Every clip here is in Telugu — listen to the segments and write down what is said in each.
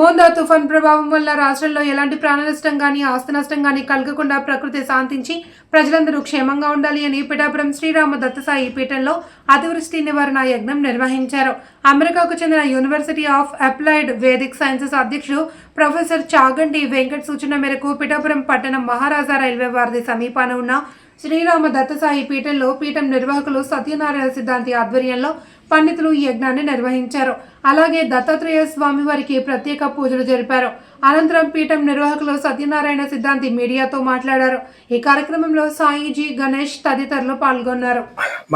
మోందా తుఫాన్ ప్రభావం వల్ల రాష్ట్రంలో ఎలాంటి ప్రాణ నష్టం కానీ ఆస్తి నష్టం కానీ కలగకుండా ప్రకృతి శాంతించి ప్రజలందరూ క్షేమంగా ఉండాలి అని పిఠాపురం శ్రీరామ దత్తసాయి పీఠంలో అతివృష్టి నివారణ యజ్ఞం నిర్వహించారు. అమెరికాకు చెందిన university of applied Vedic sciences అధ్యక్షుడు ప్రొఫెసర్ చాగంటి వెంకట్ సూచన మేరకు పిఠాపురం పట్టణం మహారాజా రైల్వే వారిది సమీపాన ఉన్న శ్రీరామ దత్తసాయి పీఠంలో పీఠం నిర్వాహకులు సత్యనారాయణ సిద్ధాంతి ఆధ్వర్యంలో పండితులు ఈ యజ్ఞాన్ని నిర్వహించారు. అలాగే దత్తాత్రేయ స్వామి వారికి ప్రత్యేక పూజలు జరిపారు. అనంతరం పీఠం నిర్వాహకులు సత్యనారాయణ సిద్ధాంతి మీడియాతో మాట్లాడారు. ఈ కార్యక్రమంలో సాయిజీ గణేష్ తదితరులు పాల్గొన్నారు.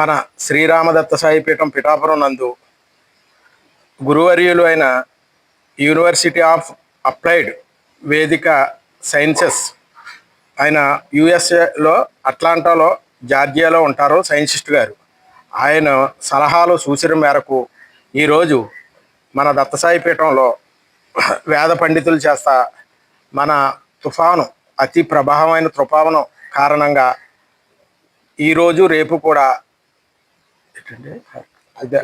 మన శ్రీరామదత్త సాయిపీఠం పిఠాపురం నందు గురువర్యులు అయిన university of applied Vedic sciences ఆయన యుఎస్ఏలో అట్లాంటాలో జార్జియాలో ఉంటారు సైంటిస్ట్ గారు. ఆయన సలహాలు సూచన మేరకు ఈరోజు మన దత్తసాయి పీఠంలో వేద పండితులు చేస్తా మన తుఫాను అతి ప్రభావమైన తుఫాను కారణంగా ఈరోజు రేపు కూడా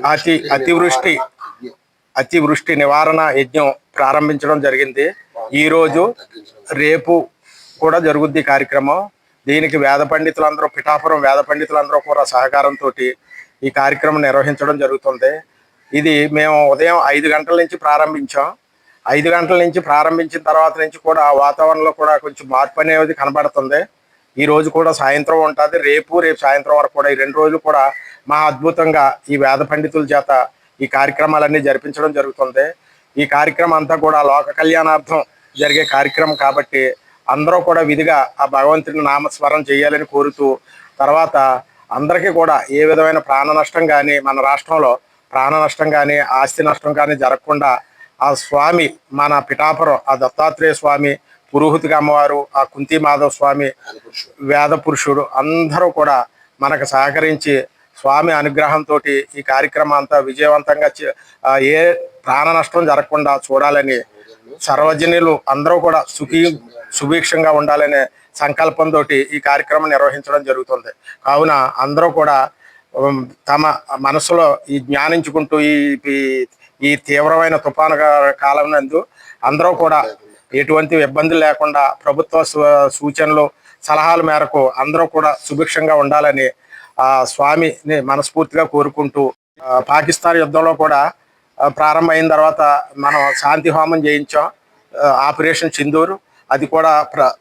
అతి అతివృష్టి అతివృష్టి నివారణ యజ్ఞం ప్రారంభించడం జరిగింది. ఈరోజు రేపు కూడా జరుగుద్ది ఈ కార్యక్రమం. దీనికి వేద పండితులందరూ పిఠాపురం వేద పండితులందరూ కూడా సహకారంతో ఈ కార్యక్రమం నిర్వహించడం జరుగుతుంది. ఇది మేము ఉదయం ఐదు గంటల నుంచి ప్రారంభించాం. ఐదు గంటల నుంచి ప్రారంభించిన తర్వాత నుంచి కూడా వాతావరణంలో కూడా కొంచెం మార్పు అనేది కనబడుతుంది. ఈ రోజు కూడా సాయంత్రం ఉంటుంది. రేపు రేపు సాయంత్రం వరకు కూడా ఈ రెండు రోజులు కూడా మా అద్భుతంగా ఈ వేద పండితుల చేత ఈ కార్యక్రమాలన్నీ జరిపించడం జరుగుతుంది. ఈ కార్యక్రమం అంతా కూడా లోక కళ్యాణార్థం జరిగే కార్యక్రమం కాబట్టి అందరూ కూడా విధిగా ఆ భగవంతుని నామస్మరణ చేయాలని కోరుతూ తర్వాత అందరికీ కూడా ఏ విధమైన ప్రాణ నష్టం కానీ మన రాష్ట్రంలో ప్రాణ నష్టం కానీ ఆస్తి నష్టం కానీ జరగకుండా ఆ స్వామి మన పిఠాపురం ఆ దత్తాత్రేయ స్వామి పురోహితిగా అమ్మవారు ఆ కుంతి మాధవ స్వామి వేద పురుషుడు అందరూ కూడా మనకు సహకరించి స్వామి అనుగ్రహంతో ఈ కార్యక్రమం అంతా విజయవంతంగా చే- ఏ ప్రాణ నష్టం జరగకుండా చూడాలని సర్వజనులు అందరూ కూడా సుఖీ సుభిక్షంగా ఉండాలనే సంకల్పంతో ఈ కార్యక్రమం నిర్వహించడం జరుగుతుంది. కావున అందరూ కూడా తమ మనసులో ఈ జ్ఞానించుకుంటూ ఈ ఈ- ఈ తీవ్రమైన తుఫాను కాలం నందు అందరూ కూడా ఎటువంటి ఇబ్బందులు లేకుండా ప్రభుత్వ సూచనలు సలహాల మేరకు అందరూ కూడా సుభిక్షంగా ఉండాలని ఆ స్వామిని మనస్ఫూర్తిగా కోరుకుంటూ పాకిస్తాన్ యుద్ధంలో కూడా ప్రారంభమైన తర్వాత మనం శాంతి హోమం చేయించాం. ఆపరేషన్ చిందూరు అది కూడా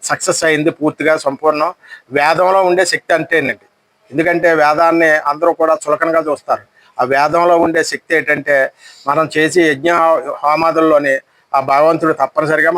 సక్సెస్ అయింది పూర్తిగా సంపూర్ణం. వేదంలో ఉండే శక్తి అంటేనండి ఎందుకంటే వేదాన్ని అందరూ కూడా చులకనగా చూస్తారు. ఆ వేదంలో ఉండే శక్తి ఏంటంటే మనం చేసే యజ్ఞ హోమాదుల్లోని ఆ భగవంతుడు తప్పనిసరిగా మనం